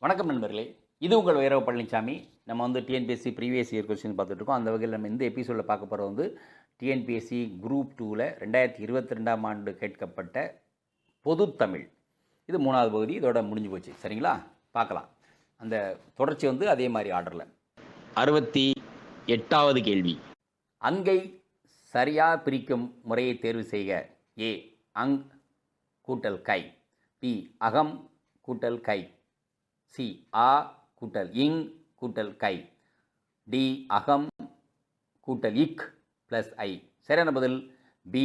வணக்கம் நண்பர்களே. இது உங்கள் வைரவ பழனிசாமி நம்ம வந்து டிஎன்பிஎஸ்சி ப்ரீவியஸ் இயர் கொஸ்டின் பார்த்துட்டு இருக்கோம் அந்த வகையில் நம்ம இந்த எபிசோடில் பார்க்க போகிறது வந்து டிஎன்பிஎஸ்சி குரூப் டூவில் ரெண்டாயிரத்தி இருபத்தி ரெண்டாம் ஆண்டு கேட்கப்பட்ட பொதுத்தமிழ் இது மூணாவது பகுதி. இதோட முடிஞ்சு போச்சு. சரிங்களா? பார்க்கலாம். அந்த தொடர்ச்சி வந்து அதே மாதிரி ஆர்டரில் அறுபத்தி எட்டாவது கேள்வி. அங்கை சரியாக பிரிக்கும் முறையை தேர்வு செய்க. ஏ அங் கூட்டல் கை. பி அகம் கூட்டல் கை. சி ஆ கூட்டல் இங் கூட்டல் கை. டி அகம் கூட்டல் இக் ப்ளஸ் ஐ. சரியான பதில் பி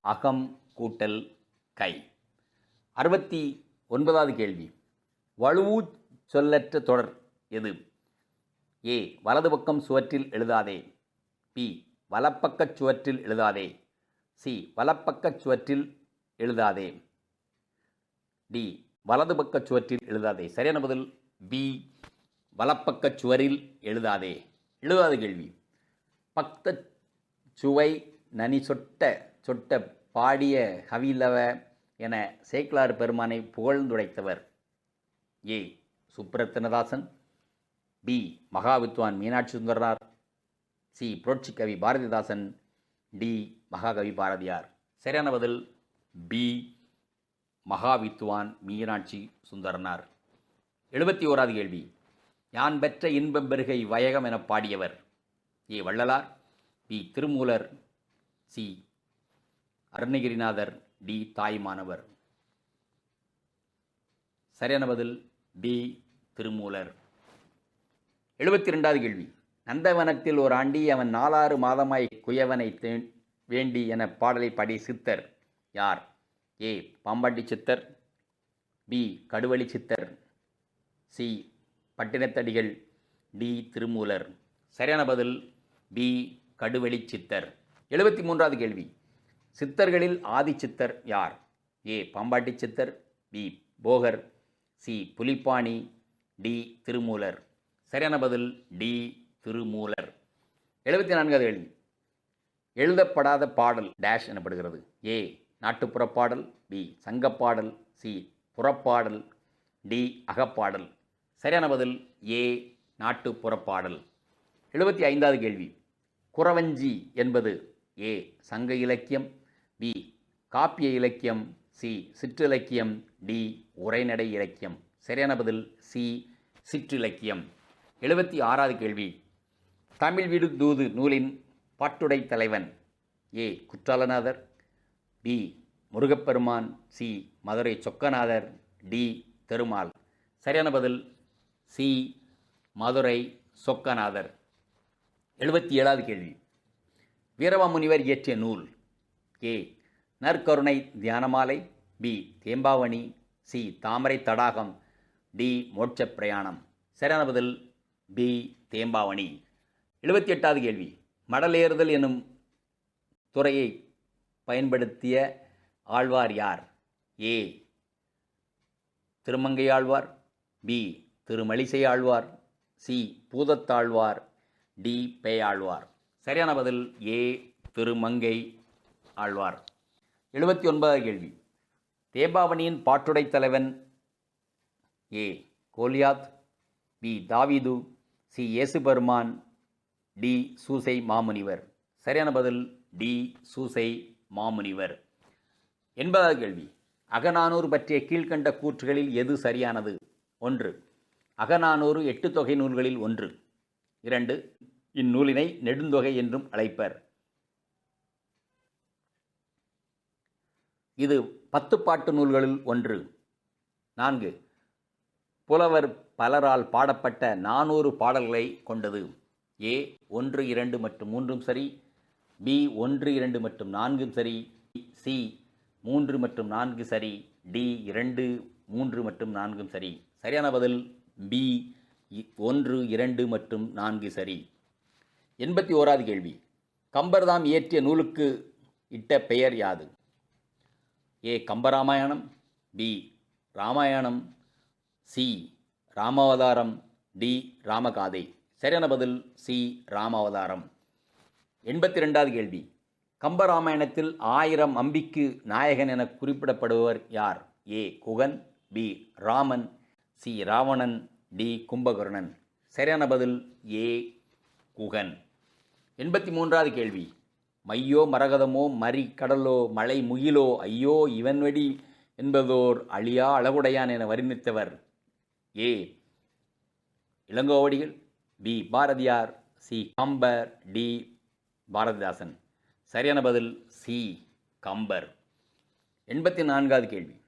அகம் கூட்டல் கை. அறுபத்தி ஒன்பதாவது கேள்வி. வலுவு சொல்லற்ற தொடர் எது? ஏ வலது பக்கம் சுவற்றில் எழுதாதே. பி வலப்பக்கச் சுவற்றில் எழுதாதே. சி வலப்பக்கச் சுவற்றில் எழுதாதே. டி வலது பக்கச் சுவற்றில் எழுதாதே. சரியான பதில்? பி வலப்பக்கச் சுவரில் எழுதாதே. எழுதாத கேள்வி. பக்த சுவை நனி சொட்ட சொட்ட பாடிய கவிலவ என சேக்கிலார் பெருமானை புகழ்ந்துடைத்தவர் ஏ. சுப்ரத்னதாசன் பி. மகாவித்வான் மீனாட்சி சுந்தரனார் சி. புரட்சி கவி பாரதிதாசன் டி. மகாகவி பாரதியார். சரியான பதில்? பி மகாவித்வான் மீனாட்சி சுந்தரனார். எழுபத்தி ஓராவது கேள்வி. யான் பெற்ற இன்பம் பெருகை வயகம் என பாடியவர் A. Vallalar B. Thirumoolar C. Arunagirinathar D. Thayumanavar. சரியான பதில் டி. திருமூலர். எழுபத்தி ரெண்டாவது கேள்வி. நந்தவனத்தில் ஒரு ஆண்டி அவன் நாலாறு மாதமாய் குயவனை வேண்டி என பாடலை பாடிய சித்தர் யார்? ஏ பாம்பாட்டி சித்தர் பி கடுவழி சித்தர் சி பட்டினத்தடிகள் டி திருமூலர். சரியான பதில் பி கடுவெளி சித்தர். எழுபத்தி மூன்றாவது கேள்வி. சித்தர்களில் ஆதி சித்தர் யார்? A Pambatti Siddhar B Bogar C Pulippani D Thirumoolar. சரியான பதில் டி திருமூலர். எழுபத்தி நான்காவது கேள்வி. எழுதப்படாத பாடல் டேஷ் எனப்படுகிறது. ஏ நாட்டுப்புற பாடல் பி சங்கப்பாடல் சி. புறப்பாடல் டி. அகப்பாடல். சரியான பதில் ஏ. நாட்டுப்புற பாடல் எழுபத்தி ஐந்தாவது கேள்வி. குறவஞ்சி என்பது ஏ. சங்க இலக்கியம் பி. காப்பிய இலக்கியம் சி. சிற்றிலக்கியம் டி. உரைநடை இலக்கியம். சரியான பதில் சி. சிற்றிலக்கியம். எழுபத்தி ஆறாவது கேள்வி. தமிழ் விடு தூது நூலின் பாட்டுடை தலைவன் A. Kutralanathar B Murugapperuman C. Madurai Sokkanathar D. Perumal சரியான பதில் சி. மதுரை சொக்கநாதர். எழுபத்தி ஏழாவது கேள்வி. வீரமாமுனிவர் இயற்றிய நூல் A. Narkarunai Thiyanamalai B. Thembavani C. Thamarai Thadagam D. Motcha Prayanam. சரியான பதில் பி. தேம்பாவணி. எழுபத்தி எட்டாவது கேள்வி மடலேறுதல் எனும் துறையை பயன்படுத்திய ஆழ்வார் யார்? A. Thirumangai Alwar B. Thirumazhisai Alwar C. Boothathalwar D. Peyalwar. சரியான பதில் ஏ. திருமங்கை ஆழ்வார். எழுபத்தி ஒன்பதாவது கேள்வி. தேபாவணியின் பாட்டுடை தலைவன் ஏ. கோலியாத் பி. தாவிது சி. இயேசுபெருமான் டி. சூசை மாமுனிவர். சரியான பதில் டி. சூசை மாமுனிவர். என்பதாவது கேள்வி. அகநானூறு பற்றிய கீழ்கண்ட கூற்றுகளில் எது சரியானது? ஒன்று. அகநானூறு எட்டு தொகை நூல்களில் ஒன்று. இரண்டு. இந்நூலினை நெடுந்தொகை என்றும் அழைப்பர். இது பத்து பாட்டு நூல்களில் ஒன்று. நான்கு. புலவர் பலரால் பாடப்பட்ட நானூறு பாடல்களை கொண்டது. ஏ ஒன்று இரண்டு மற்றும் மூன்றும் சரி. பி ஒன்று இரண்டு மற்றும் நான்கும் சரி சி மூன்று மற்றும் நான்கு சரி டி இரண்டு மூன்று மற்றும் நான்கும் சரி. சரியான பதில் பி ஒன்று இரண்டு மற்றும் நான்கு சரி. எண்பத்தி ஓராவது கேள்வி. கம்பர்தாம் இயற்றிய நூலுக்கு இட்ட பெயர் யாது? A. Kambaramayanam B. Ramayanam C. Ramavataram D. Ramakathai. சரியான பதில் சி. ராமாவதாரம். எண்பத்தி ரெண்டாவது கேள்வி. கம்பராமாயணத்தில் ஆயிரம் அம்பிக்கு நாயகன் என குறிப்பிடப்படுபவர் யார்? A. Guhan B. Raman C. Ravanan D. Kumbakarnan. சரியான பதில் ஏ. குகன். எண்பத்தி மூன்றாவது கேள்வி. மையோ மரகதமோ மரி கடலோ மலை முகிலோ ஐயோ இவன் வெடி என்பதோர் அழியா அழகுடையான் என வர்ணித்தவர் A. Ilangovadigal B. Bharathiyar C. Kambar D. Bharathidasan. சரியான பதில் சி. கம்பர். எண்பத்தி நான்காவது கேள்வி.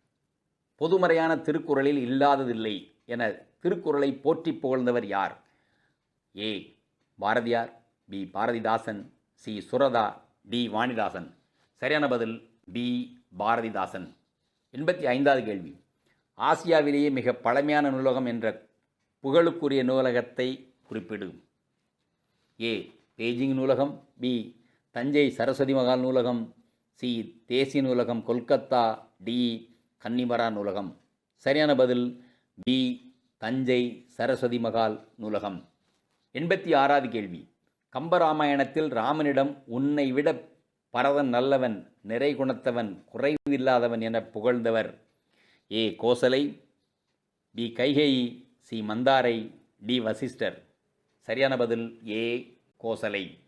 பொதுமறையான திருக்குறளில் இல்லாததில்லை என திருக்குறளை போற்றி புகழ்ந்தவர் யார்? A. Bharathiyar B. Bharathidasan C. Suratha D. Vanidasan. சரியான பதில் பி. பாரதிதாசன். எண்பத்தி ஐந்தாவது கேள்வி. ஆசியாவிலேயே மிக பழமையான நூலகம் என்ற புகழுக்குரிய நூலகத்தை குறிப்பிடும் ஏ. பெய்ஜிங் நூலகம் பி. தஞ்சை சரஸ்வதி மகால் நூலகம் சி. தேசிய நூலகம் கொல்கத்தா டி. கன்னிமரா நூலகம். சரியான பதில் பி. தஞ்சை சரஸ்வதி மகால் நூலகம். எண்பத்தி ஆறாவது கேள்வி. கம்பராமாயணத்தில் ராமனிடம் உன்னை விட பரதன் நல்லவன் நிறை குணத்தவன் குறைவில்லாதவன் என புகழ்ந்தவர். A. Kosalai B. Kaikeyi C. Mandharai D. Vasishtar. சரியான பதில் ஏ. கோசலை.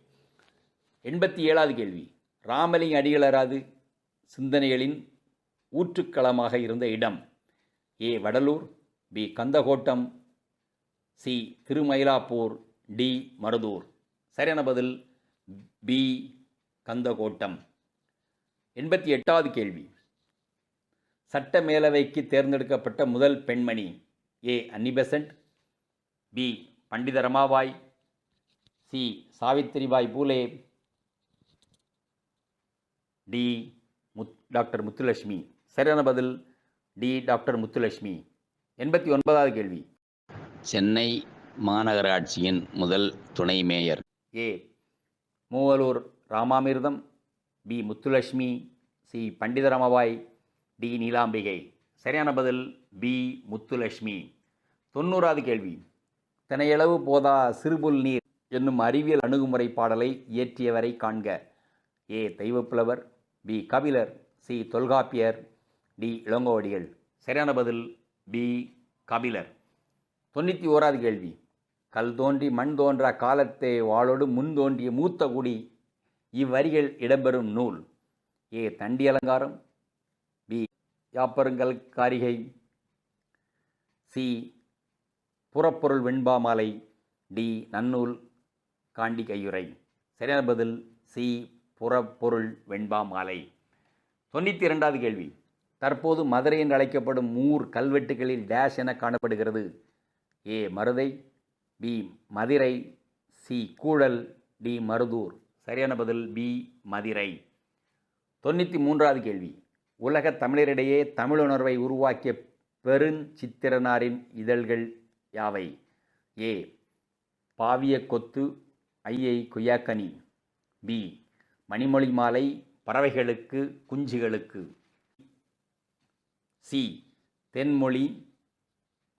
எண்பத்தி ஏழாவது கேள்வி. ராமலிங்க அடிகளராது சிந்தனைகளின் ஊற்றுக்களமாக இருந்த இடம். A. Vadalur B. Kandakottam C. Thirumylapore D. Maruthur. சரியான பதில் பி. கந்தகோட்டம். எண்பத்தி எட்டாவது கேள்வி. சட்ட மேலவைக்கு தேர்ந்தெடுக்கப்பட்ட முதல் பெண்மணி A. Annie Besant B. Pandita Ramabai C. Savitribai Phule. D. முத் doctor Muthulakshmi. சரியான பதில்? டி. டாக்டர் முத்துலட்சுமி. எண்பத்தி ஒன்பதாவது கேள்வி. சென்னை மாநகராட்சியின் முதல் துணை mayor. A. Moovalur Ramamirtham. B. Muthulakshmi. C. Pandita Ramabai D. Neelambigai. சரியான பதில்? பி. முத்துலட்சுமி. தொண்ணூறாவது கேள்வி. தினையளவு போதா சிறுபுல் நீர்? என்னும் அறிவியல் அணுகுமுறை பாடலை இயற்றியவரை காண்க. A. தெய்வப்புலவர் B. Kapilar C. Tholkappiyar D. Ilangovadigal. சரியான பதில் பி. கபிலர். தொண்ணூற்றி ஓராது கேள்வி. கல் தோன்றி மண் தோன்றா காலத்தே வாளோடு முன் தோன்றிய மூத்த குடி. இவ்வரிகள் இடம்பெறும் நூல். ஏ. தண்டி அலங்காரம். பி. யாப்பருங்கல் காரிகை. சி. புறப்பொருள் வெண்பாமாலை டி. நன்னூல். காண்டி கையுறை. சரியான பதில் சி புறப்பொருள் வெண்பா மாலை. தொண்ணூற்றி இரண்டாவது கேள்வி. தற்போது மதுரை என்று அழைக்கப்படும் மூர் கல்வெட்டுகளில் டேஷ் என காணப்படுகிறது. A Maruthai B Mathirai C Koozhal D Maruthur. சரியான பதில் பி மதிரை. தொண்ணூற்றி மூன்றாவது கேள்வி. உலக தமிழரிடையே தமிழுணர்வை உருவாக்கிய பெருஞ்சித்திரனாரின் இதழ்கள் யாவை? ஏ பாவிய கொத்து ஐயை கொய்யாக்கனி. பி. மணிமொழி மாலை பறவைகளுக்கு குஞ்சுகளுக்கு. சி. தென்மொழி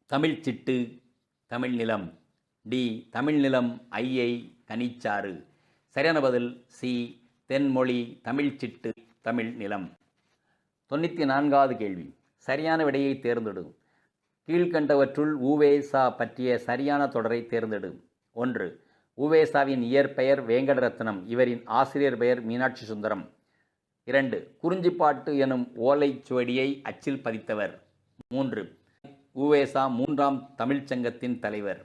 தமிழ் சிட்டு தமிழ் நிலம். டி. தமிழ் நிலம் ஐயை கனிச்சாறு. சரியான பதில் சி. தென்மொழி தமிழ் சிட்டு தமிழ் நிலம். தொண்ணூற்றி நான்காவது கேள்வி. சரியான விடையை தேர்ந்தெடு. கீழ்கண்டவற்றுள் ஊவேசா பற்றிய சரியான தொடரை தேர்ந்தெடு. ஒன்று. உவேசாவின் இயற்பெயர் வேங்கடரத்னம் இவரின் ஆசிரியர் பெயர் மீனாட்சி சுந்தரம். இரண்டு குறிஞ்சிப்பாட்டு எனும் ஓலைச் சுவடியை அச்சில் பதித்தவர். மூன்று உவேசா மூன்றாம் தமிழ்ச்சங்கத்தின் தலைவர்.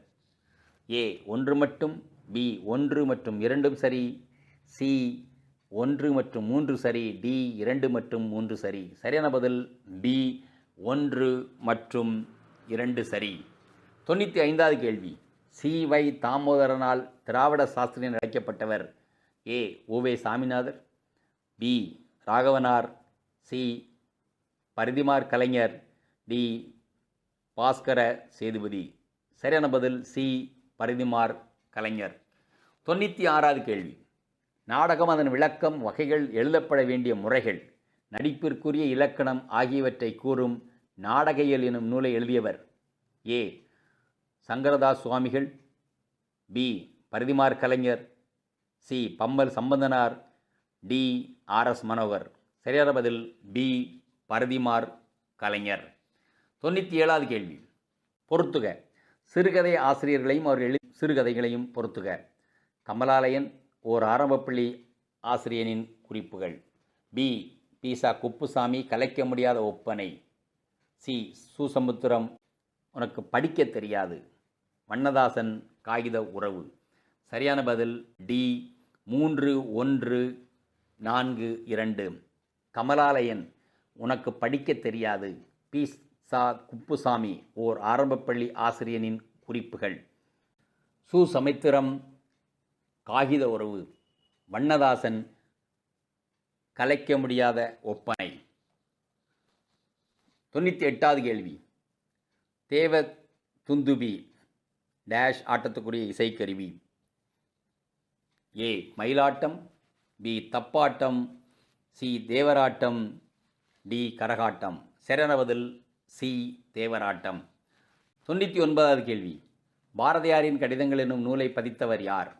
ஏ ஒன்று மட்டும் பி ஒன்று மற்றும் இரண்டும் சரி சி ஒன்று மற்றும் மூன்று சரி டி இரண்டு மற்றும் மூன்று சரி. சரியான பதில் பி ஒன்று மற்றும் இரண்டு சரி. தொண்ணூற்றி ஐந்தாவது கேள்வி. சி வை தாமோதரனால் திராவிட சாஸ்திரியன் அழைக்கப்பட்டவர் A. ஓவே Saminathar B. Raghavanar C. Parithimar Kalaignar D. Bhaskara Sethupathi. சரியான பதில் சி. பரிதிமார் கலைஞர். தொண்ணூற்றி ஆறாவது கேள்வி. நாடகம் அதன் விளக்கம் வகைகள் எழுதப்பட வேண்டிய முறைகள் நடிப்பிற்குரிய இலக்கணம் ஆகியவற்றை கூறும் நாடகையல் எனும் நூலை எழுதியவர் A. Sankaradas Swamigal B. Parithimar Kalaignar C. Pammal Sambandhanar D. R S Manohar. சரியான பதில் பி. பரதிமார் கலைஞர். தொண்ணூற்றி ஏழாவது கேள்வி. பொறுத்துக. சிறுகதை ஆசிரியர்களையும் அவர் எழு சிறுகதைகளையும் பொறுத்துக. கமலாலயன் ஓர் ஆரம்பப்பள்ளி ஆசிரியனின் குறிப்புகள். பி. பீசா குப்புசாமி கலைக்க முடியாத ஒப்பனை. சி. சுசமுத்திரம் உனக்கு படிக்க தெரியாது. வண்ணதாசன் காகித உறவு. சரியான பதில் டி மூன்று ஒன்று நான்கு இரண்டு. கமலாலயன் உனக்கு படிக்க தெரியாது. பி. சா. குப்புசாமி ஓர் ஆரம்பப்பள்ளி ஆசிரியனின் குறிப்புகள். சு. சமுத்திரம் காகித உறவு. வண்ணதாசன் கலைக்க முடியாத ஒப்பனை. தொண்ணூற்றி எட்டாவது கேள்வி. தேவ துந்துபி டேஷ் ஆட்டத்துக்குரிய இசைக்கருவி. ஏ. மயிலாட்டம் பி. தப்பாட்டம் சி. தேவராட்டம் டி. கரகாட்டம். சரணவதில் சி. தேவராட்டம். தொண்ணூற்றி ஒன்பதாவது கேள்வி. பாரதியாரின் கடிதங்கள் என்னும் நூலை பதித்தவர் யார்?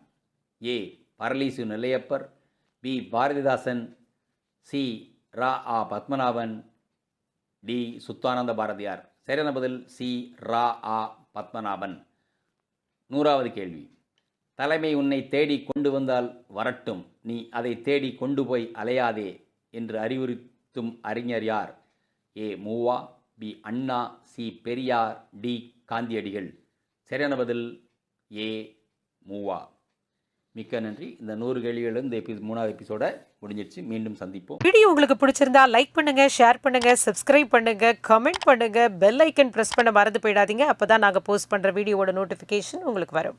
A. Parali Nellaiyappar B. Bharathidasan C. ரா. ஆ. பத்மநாபன் டி. சுத்தானந்த பாரதியார். சரியான பதில் சி. ரா. ஆ. பத்மநாபன். நூறாவது கேள்வி. தலைமை உன்னை தேடி கொண்டு வந்தால் வரட்டும். நீ அதை தேடி கொண்டு போய் அலையாதே என்று அறிவுறுத்தும் அறிஞர் யார்? A. Moova B. Anna C. Periyar D. Gandhiyadigal. சரியான பதில் ஏ. மூவா. மிக்க நன்றி. இந்த நூறு கேள்விகள் இந்த எபி மூணாவது எபிசோட முடிஞ்சிருச்சு. மீண்டும் சந்திப்போம். வீடியோ உங்களுக்கு பிடிச்சிருந்தா லைக் பண்ணுங்க ஷேர் பண்ணுங்க சப்ஸ்கிரைப் பண்ணுங்க கமெண்ட் பண்ணுங்க பெல் ஐக்கன் பிரஸ் பண்ண மறந்து போயிடாதீங்க. அப்பதான் நாங்க போஸ்ட் பண்ற வீடியோவோட நோட்டிபிகேஷன் உங்களுக்கு வரும்.